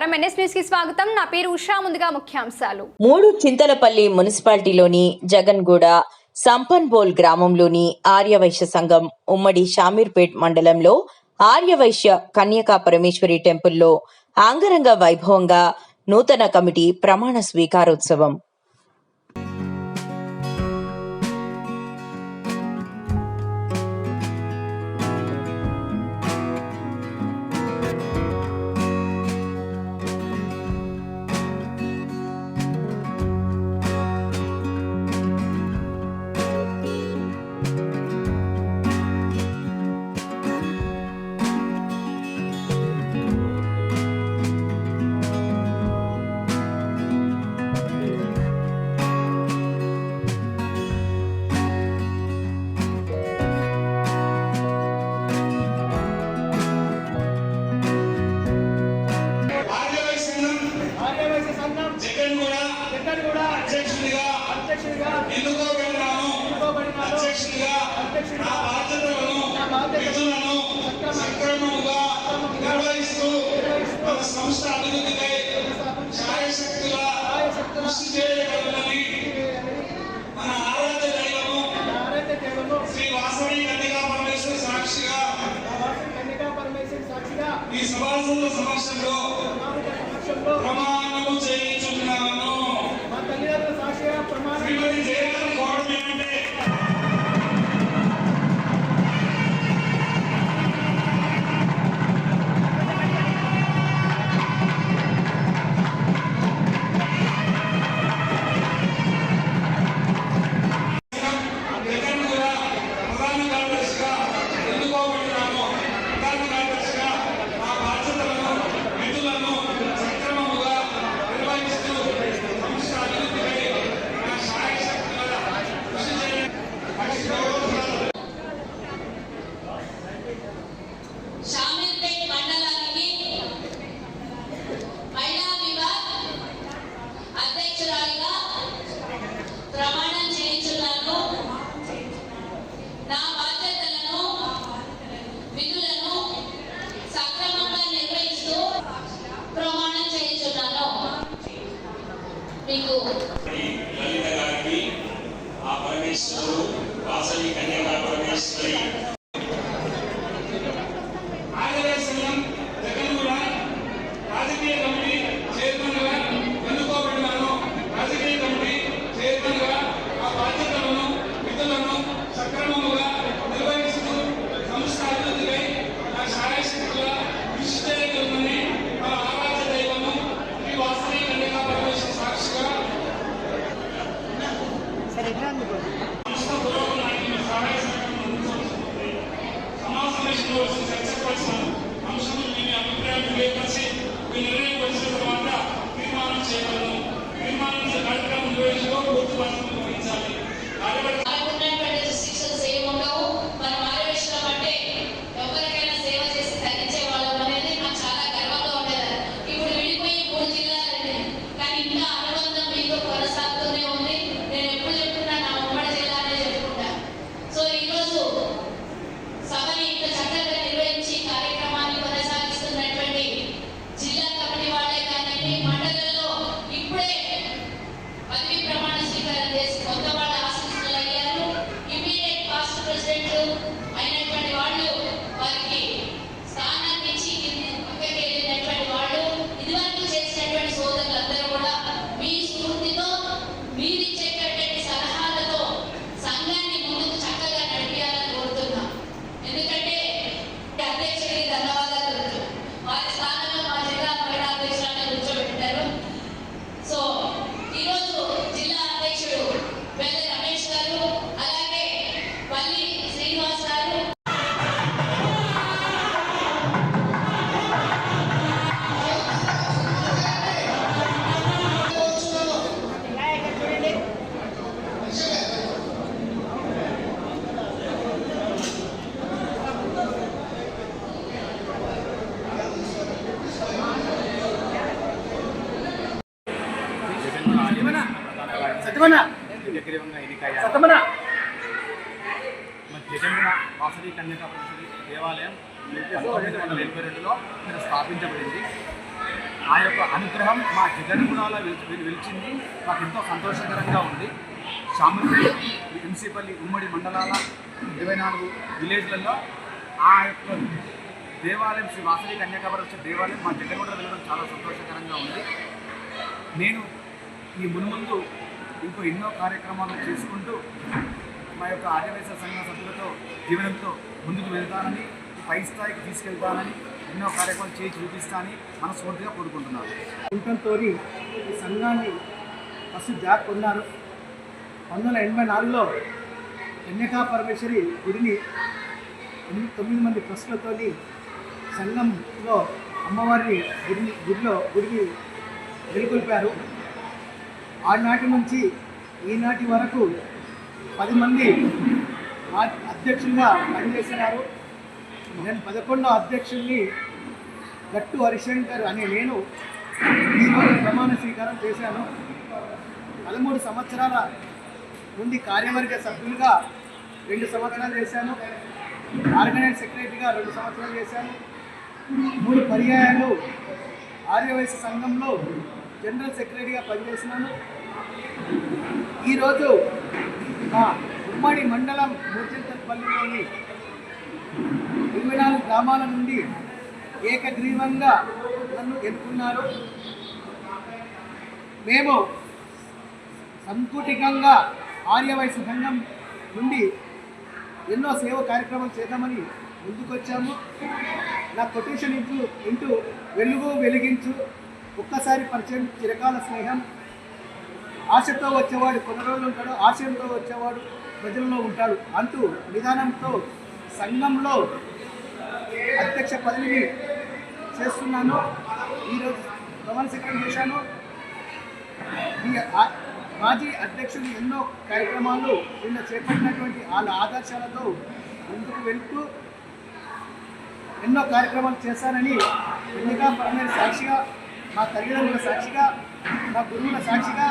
నమస్కారం. కి స్వాగతం. నా పేరు ఉషా. ముందుగా ముఖ్యాంశాలు. మూడు చింతలపల్లి మున్సిపాలిటీలోని జగన్గూడ సంపన్బోల్ గ్రామంలోని ఆర్యవైశ్య సంఘం ఉమ్మడి షామీర్పేట్ మండలంలో ఆర్యవైశ్య కన్యకా పరమేశ్వరి టెంపుల్లో అంగరంగ వైభవంగా నూతన కమిటీ ప్రమాణ స్వీకారోత్సవం. ఎన్నుకోబడినాను అధ్యక్షుడిగా నా బాధ్యతలను విధులను సక్రమముగా నిర్వహిస్తూ మన సంస్థ అభివృద్ధిపై ఛాయశక్తిగా కృషి చేయగలనని మన ఆరాధ్య దైవము శ్రీ వాసవి కన్యగా పరమేశ్వర సాక్షిగా ఈ సమాజంలో సమక్షంలో సత్యమన్న సత్యమన్న జగన్మన వాసవి కన్యకా దేవాలయం పంతొమ్మిది వందల స్థాపించబడింది. ఆ యొక్క అనుగ్రహం మా జగన్మనాలో వెలిచింది. మాకు ఎంతో సంతోషకరంగా ఉంది. శామర్పల్లి ఎంసీపల్లి ఉమ్మడి మండలాల ఇరవై నాలుగు విలేజ్లలో ఆ యొక్క దేవాలయం శ్రీ వాసవి కన్యాకవరం దేవాలయం మా జగన్గూడ వెళ్ళడం చాలా సంతోషకరంగా ఉంది. నేను ఈ మునుముందు ఇంకో ఎన్నో కార్యక్రమాలు చేసుకుంటూ మా యొక్క ఆదివేశ సంఘ సభ్యులతో జీవనంతో ముందుకు వెళ్తానని పై స్థాయికి తీసుకెళ్తానని ఎన్నో కార్యక్రమాలు చేసి చూపిస్తానని మనస్ఫూర్తిగా కోరుకుంటున్నాను. ఇంకంతో ఈ సంఘాన్ని ఫస్ట్ జాక్ కొన్నారు. పంతొమ్మిది వందల ఎనభై నాలుగులో కన్యకా పరమేశ్వరి గుడిని ఎనిమిది తొమ్మిది మంది ట్రస్టులతో సంఘంలో అమ్మవారిని గుడిని గుడిలో గుడికి నెలకొల్పారు ఆనాటి నుంచి ఈనాటి వరకు పది మంది అధ్యక్షులుగా పనిచేస్తున్నారు. నేను పదకొండో అధ్యక్షుల్ని గట్టు హరిశంకర్ అనే నేను ఈరోజు ప్రమాణ స్వీకారం చేశాను. పదమూడు సంవత్సరాల నుండి కార్యవర్గ సభ్యులుగా రెండు సంవత్సరాలు చేశాను. ఆర్గనైజ్ సెక్రటరీగా రెండు సంవత్సరాలు చేశాను. మూడు పర్యాయాలు ఆర్యవైశ్య సంఘంలో జనరల్ సెక్రటరీగా పనిచేసినాను ఈరోజు మా ఉమ్మడి మండలం మూర్చింతపల్లిలోని ఇరవై నాలుగు గ్రామాల నుండి ఏకగ్రీవంగా నన్ను ఎన్నుకున్నారు మేము సంకుటికంగా ఆర్యవైశ్య సంఘం నుండి ఎన్నో సేవ కార్యక్రమాలు చేద్దామని ముందుకొచ్చాము. నా కొటేషన్ ఇంటూ ఇంటూ వెలుగు వెలిగించు. ఒక్కసారి పరిచయం చిరకాల స్నేహం. ఆశతో వచ్చేవాడు కొన్ని రోజులు ఉంటాడు ఆశయంతో వచ్చేవాడు ప్రజల్లో ఉంటాడు. అంటూ విధానంతో సంఘంలో అధ్యక్ష పదవిని చేస్తున్నాను. ఈరోజు ప్రమాణ స్వీకారం చేశాను. ఈ మాజీ అధ్యక్షులు ఎన్నో కార్యక్రమాలు నిన్న చేపట్టినటువంటి వాళ్ళ ఆదర్శాలతో ముందుకు వెళ్తూ ఎన్నో కార్యక్రమాలు చేశానని ఎన్నిక పరమైన సాక్షిగా నా తల్లిదండ్రుల సాక్షిగా మా గురువుల సాక్షిగా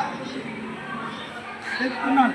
తెలుపుతున్నాను.